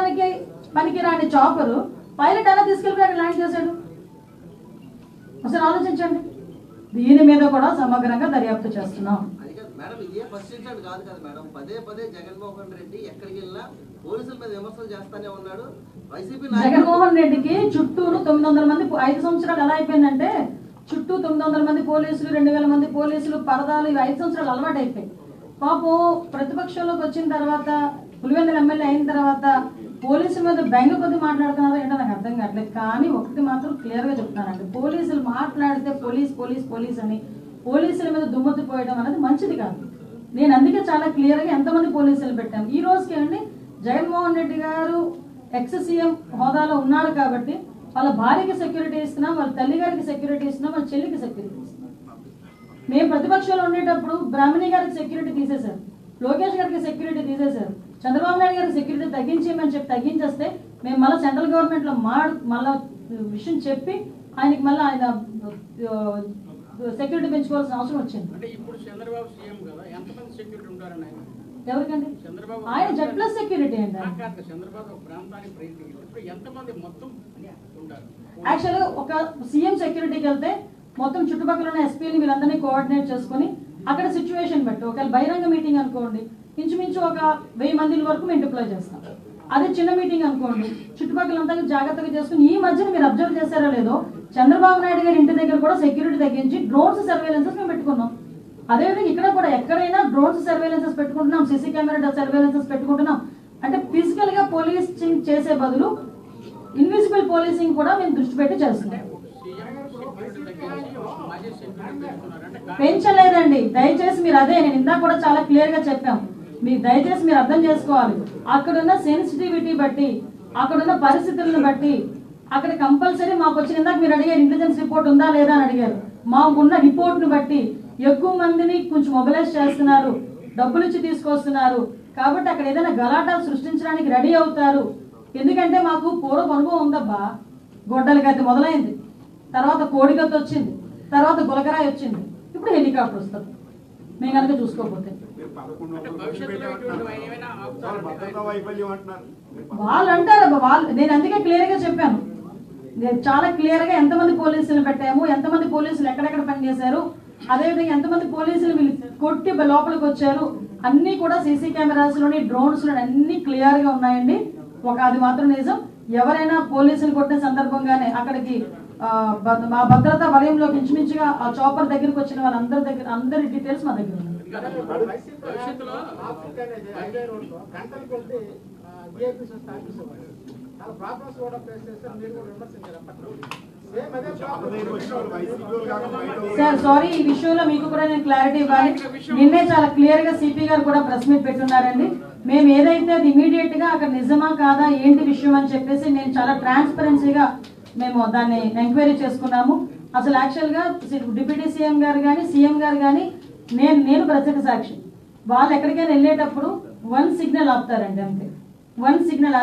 ఎగరడానికి పనికిరాని చాపరు పైలట్ ఎలా తీసుకెళ్ళి ల్యాండ్ చేశాడు? ఒకసారి ఆలోచించండి. దీని మీద కూడా సమగ్రంగా దర్యాప్తు చేస్తున్నాం. మేడం ఇదే ఫస్ట్ ఇన్సిడెంట్ కాదు కదా మేడం. పదే పదే జగన్మోహన్ రెడ్డి ఎక్కడికి వెళ్ళినా పోలీసుల మీద విమర్శలు చేస్తానే ఉన్నాడు. వైసీపీ జగన్మోహన్ రెడ్డికి చుట్టూరు తొమ్మిది వందల మంది ఐదు సంవత్సరాలు ఎలా అయిపోయిందంటే చుట్టూ తొమ్మిది వందల మంది పోలీసులు రెండు వేల మంది పోలీసులు పరదాలు ఇవి ఐదు సంవత్సరాలు అలవాటు అయిపోయాయి పాపం ప్రతిపక్షంలోకి వచ్చిన తర్వాత పులివెందుల ఎమ్మెల్యే అయిన తర్వాత పోలీసుల మీద బెంగ కొద్ది మాట్లాడుతున్నారో ఏంటో నాకు అర్థం కావట్లేదు. కానీ ఒకటి మాత్రం క్లియర్గా చెప్తున్నానండి. పోలీసులు మాట్లాడితే పోలీస్ పోలీస్ పోలీస్ అని పోలీసుల మీద దుమ్మెత్తి పోయడం అనేది మంచిది కాదు. నేను అందుకే చాలా క్లియర్గా ఎంతమంది పోలీసులు పెట్టాను. ఈ రోజుకి అండి జగన్మోహన్ రెడ్డి గారు ఎక్స్ సీఎం హోదాలో ఉన్నారు కాబట్టి వాళ్ళ భార్యకి సెక్యూరిటీ ఇస్తున్నాం వాళ్ళ తల్లి గారికి సెక్యూరిటీ ఇస్తున్నాం వాళ్ళ చెల్లికి సెక్యూరిటీ ఇస్తున్నాం. మేము ప్రతిపక్షంలో ఉండేటప్పుడు బ్రాహ్మణి గారికి సెక్యూరిటీ తీసేశారు. లోకేష్ గారికి సెక్యూరిటీ తీసేశారు. చంద్రబాబు నాయుడు గారికి సెక్యూరిటీ తగ్గించేయమని చెప్పి తగ్గించేస్తే మేము మళ్ళీ సెంట్రల్ గవర్నమెంట్లో మా మళ్ళా విషయం చెప్పి ఆయనకి మళ్ళీ ఆయన సెక్యూరిటీ పెంచుకోవాల్సిన అవసరం వచ్చింది. అంటే ఇప్పుడు చంద్రబాబు సీఎం కదా ఎంతమంది సెక్యూరిటీ ఉంటారని ఆయన? ఎవరికండి? చంద్రబాబు ఆయన జెడ్ ప్లస్ సెక్యూరిటీ అండి చంద్రబాబు ఒక ప్రాంతానికి ప్రయత్నం ఇప్పుడు ఎంతమంది మొత్తం ఉంటారు? యాక్చువల్గా ఒక సీఎం సెక్యూరిటీకి వెళ్తే మొత్తం చుట్టుపక్కల ఉన్న ఎస్పీని వీళ్ళందరినీ కోఆర్డినేట్ చేసుకుని అక్కడ సిచ్యువేషన్ బట్టి. ఒకవేళ బహిరంగ మీటింగ్ అనుకోండి ఇంచుమించు ఒక వెయ్యి మంది వరకు మేము డిప్లాయ్ చేస్తాం. అదే చిన్న మీటింగ్ అనుకోండి చుట్టుపక్కలంతా జాగ్రత్తగా చేసుకుని ఈ మధ్యన మీరు అబ్జర్వ్ చేశారో లేదో చంద్రబాబు నాయుడు గారి ఇంటి దగ్గర కూడా సెక్యూరిటీ తగ్గించి డ్రోన్స్ సర్వేలెన్సెస్ మేము పెట్టుకున్నాం. అదేవిధంగా ఇక్కడ కూడా ఎక్కడైనా డ్రోన్స్ సర్వేలెన్సెస్ పెట్టుకుంటున్నాం సీసీ కెమెరా సర్వేలెన్సెస్ పెట్టుకుంటున్నాం. అంటే ఫిజికల్గా పోలీసింగ్ చేసే బదులు ఇన్విజిబుల్ పోలీసింగ్ కూడా మేము దృష్టి పెట్టి చేస్తున్నాం సీఎం సెక్యూరిటీ తగ్గించి ఒక మాజీ సెక్యూరిటీ పెట్టుకున్నారు అంటే కా- పెంచలేదండి. దయచేసి మీరు అదే నేను ఇందాక కూడా చాలా క్లియర్గా చెప్పాం. మీరు దయచేసి మీరు అర్థం చేసుకోవాలి. అక్కడున్న సెన్సిటివిటీ బట్టి అక్కడున్న పరిస్థితులను బట్టి అక్కడ కంపల్సరీ మాకు వచ్చిన ఇందాక మీరు అడిగారు ఇంటెలిజెన్స్ రిపోర్ట్ ఉందా లేదా అని అడిగారు. మాకున్న రిపోర్ట్ను బట్టి ఎక్కువ మందిని కొంచెం మొబిలైజ్ చేస్తున్నారు డబ్బులు ఇచ్చి తీసుకొస్తున్నారు. కాబట్టి అక్కడ ఏదైనా గలాటా సృష్టించడానికి రెడీ అవుతారు. ఎందుకంటే మాకు పూర్వపు అనుభవం ఉందబ్బా. గొడ్డలకి అది మొదలైంది. తర్వాత కోడిగతి వచ్చింది తర్వాత గులకరాయి వచ్చింది. ఇప్పుడు హెలికాప్టర్ వస్తుంది. మేము కనుక చూసుకోకపోతే. వాళ్ళు అంటారు వాళ్ళు నేను అందుకే క్లియర్గా చెప్పాను. నేను చాలా క్లియర్గా ఎంతమంది పోలీసులు పెట్టాము ఎంతమంది పోలీసులు ఎక్కడెక్కడ పనిచేశారు అదేవిధంగా ఎంతమంది పోలీసులు వీళ్ళు కొట్టి లోపలికి వచ్చారు అన్ని కూడా సీసీ కెమెరాస్లోని డ్రోన్స్లోని అన్ని క్లియర్గా ఉన్నాయండి. ఒక అది మాత్రం నిజం. ఎవరైనా పోలీసులు కొట్టిన సందర్భంగానే అక్కడికి మా భద్రతా వలయంలోకి ఇంచుమించుగా ఆ చాపర్ దగ్గరికి వచ్చిన వాళ్ళందరి దగ్గర అందరి డీటెయిల్స్ మా దగ్గర ఉన్నాయి. సార్ సారీ ఈ విషయంలో మీకు కూడా నేను క్లారిటీ ఇవ్వాలి. నిన్నే చాలా క్లియర్గా సిపి గారు కూడా ప్రెస్ మీట్ పెట్టున్నారండి. మేము ఏదైతే అది ఇమీడియట్గా అక్కడ నిజమా కాదా ఏంటి విషయం అని చెప్పేసి నేను చాలా ట్రాన్స్పరెన్సీగా మేము దాన్ని ఎంక్వైరీ చేసుకున్నాము. అసలు యాక్చువల్గా డిప్యూటీ సీఎం గారు కానీ సీఎం గారు కానీ నేను నేను ప్రత్యేక సాక్షి. వాళ్ళు ఎక్కడికైనా వెళ్ళేటప్పుడు వన్ సిగ్నల్ ఆపుతారండి అంతే. One signal